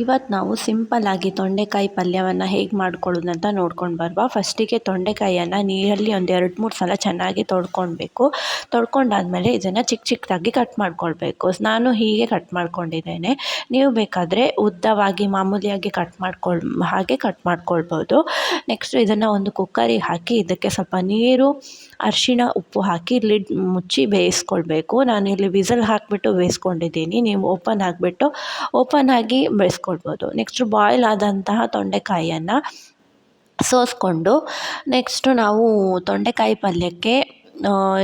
ಇವತ್ತು ನಾವು ಸಿಂಪಲ್ಲಾಗಿ ತೊಂಡೆಕಾಯಿ ಪಲ್ಯವನ್ನು ಹೇಗೆ ಮಾಡ್ಕೊಳ್ಳೋದು ಅಂತ ನೋಡ್ಕೊಂಡು ಬರುವ. ಫಸ್ಟಿಗೆ ತೊಂಡೆಕಾಯಿಯನ್ನು ನೀರಲ್ಲಿ ಒಂದು ಎರಡು ಮೂರು ಸಲ ಚೆನ್ನಾಗಿ ತೊಳ್ಕೊಳ್ಬೇಕು ತೊಳ್ಕೊಂಡಾದಮೇಲೆ ಇದನ್ನು ಚಿಕ್ಕ ಚಿಕ್ಕದಾಗಿ ಕಟ್ ಮಾಡ್ಕೊಳ್ಬೇಕು. ನಾನು ಹೀಗೆ ಕಟ್ ಮಾಡ್ಕೊಂಡಿದ್ದೇನೆ. ನೀವು ಬೇಕಾದರೆ ಉದ್ದವಾಗಿ ಮಾಮೂಲಿಯಾಗಿ ಕಟ್ ಮಾಡ್ಕೊಳ್, ಹಾಗೆ ಕಟ್ ಮಾಡ್ಕೊಳ್ಬೋದು. ನೆಕ್ಸ್ಟ್ ಇದನ್ನು ಒಂದು ಕುಕ್ಕರಿಗೆ ಹಾಕಿ ಇದಕ್ಕೆ ಸ್ವಲ್ಪ ನೀರು, ಅರಿಶಿಣ, ಉಪ್ಪು ಹಾಕಿ ಲಿಡ್ ಮುಚ್ಚಿ ಬೇಯಿಸ್ಕೊಳ್ಬೇಕು. ಇಲ್ಲಿ ವಿಸಲ್ ಹಾಕಿಬಿಟ್ಟು ಬೇಯಿಸ್ಕೊಂಡಿದ್ದೀನಿ. ನೀವು ಓಪನ್ ಆಗಿಬಿಟ್ಟು ಓಪನ್ ಆಗಿ ಬೇಯಿಸ್ಕೊಳ್ಬೋದು ನೆಕ್ಸ್ಟ್ ಬಾಯ್ಲ್ ಆದಂತಹ ತೊಂಡೆಕಾಯಿಯನ್ನು ಸೋಸಿಕೊಂಡು ನೆಕ್ಸ್ಟು ನಾವು ತೊಂಡೆಕಾಯಿ ಪಲ್ಯಕ್ಕೆ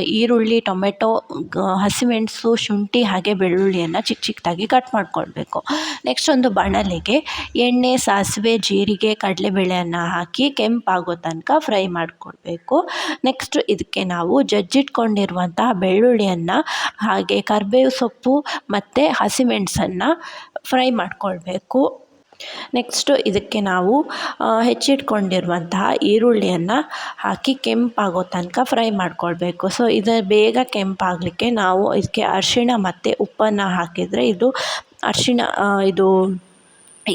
ಈರುಳ್ಳಿ, ಟೊಮೆಟೊ ಹಸಿಮೆಣಸು, ಶುಂಠಿ ಹಾಗೆ ಬೆಳ್ಳುಳ್ಳಿಯನ್ನು ಚಿಕ್ಕ ಚಿಕ್ಕದಾಗಿ ಕಟ್ ಮಾಡ್ಕೊಳ್ಬೇಕು. ನೆಕ್ಸ್ಟ್ ಒಂದು ಬಾಣಲೆಗೆ ಎಣ್ಣೆ, ಸಾಸಿವೆ, ಜೀರಿಗೆ, ಕಡಲೆಬೇಳೆಯನ್ನು ಹಾಕಿ ಕೆಂಪಾಗೋ ತನಕ ಫ್ರೈ ಮಾಡಿಕೊಳ್ಬೇಕು. ನೆಕ್ಸ್ಟ್ ಇದಕ್ಕೆ ನಾವು ಜಜ್ಜಿಟ್ಕೊಂಡಿರುವಂತಹ ಬೆಳ್ಳುಳ್ಳಿಯನ್ನು ಹಾಗೆ ಕರಿಬೇವು ಸೊಪ್ಪು ಮತ್ತು ಹಸಿಮೆಣಸನ್ನು ಫ್ರೈ ಮಾಡಿಕೊಳ್ಬೇಕು. ನೆಕ್ಸ್ಟು ಇದಕ್ಕೆ ನಾವು ಹೆಚ್ಚಿಟ್ಕೊಂಡಿರುವಂತಹ ಈರುಳ್ಳಿಯನ್ನು ಹಾಕಿ ಕೆಂಪಾಗೋ ತನಕ ಫ್ರೈ ಮಾಡ್ಕೊಳ್ಬೇಕು. ಸೊ ಇದು ಬೇಗ ಕೆಂಪಾಗಲಿಕ್ಕೆ ನಾವು ಇದಕ್ಕೆ ಅರಿಶಿಣ ಮತ್ತು ಉಪ್ಪನ್ನು ಹಾಕಿದರೆ ಇದು ಅರಿಶಿಣ ಇದು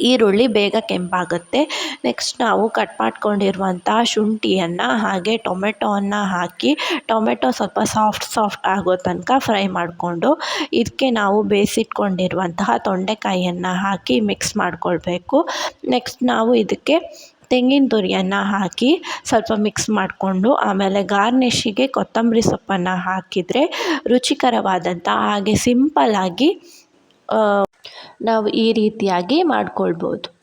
ಈರುಳ್ಳಿ ಬೇಗ ಕೆಂಪಾಗುತ್ತೆ. ನೆಕ್ಸ್ಟ್ ನಾವು ಕಟ್ ಮಾಡ್ಕೊಂಡಿರುವಂಥ ಶುಂಠಿಯನ್ನು ಹಾಗೆ ಟೊಮೆಟೊವನ್ನು ಹಾಕಿ, ಟೊಮೆಟೊ ಸ್ವಲ್ಪ ಸಾಫ್ಟ್ ಸಾಫ್ಟ್ ಆಗೋ ತನಕ ಫ್ರೈ ಮಾಡಿಕೊಂಡು ಇದಕ್ಕೆ ನಾವು ಬೇಯಿಸಿಟ್ಕೊಂಡಿರುವಂತಹ ತೊಂಡೆಕಾಯಿಯನ್ನು ಹಾಕಿ ಮಿಕ್ಸ್ ಮಾಡಿಕೊಳ್ಬೇಕು. ನೆಕ್ಸ್ಟ್ ನಾವು ಇದಕ್ಕೆ ತೆಂಗಿನ ತುರಿಯನ್ನು ಹಾಕಿ ಸ್ವಲ್ಪ ಮಿಕ್ಸ್ ಮಾಡಿಕೊಂಡು, ಆಮೇಲೆ ಗಾರ್ನಿಶಿಗೆ ಕೊತ್ತಂಬರಿ ಸೊಪ್ಪನ್ನು ಹಾಕಿದರೆ ರುಚಿಕರವಾದಂಥ ಹಾಗೆ ಸಿಂಪಲ್ಲಾಗಿ ನಾವು ಈ ರೀತಿಯಾಗಿ ಮಾಡ್ಕೊಳ್ಬೋದು.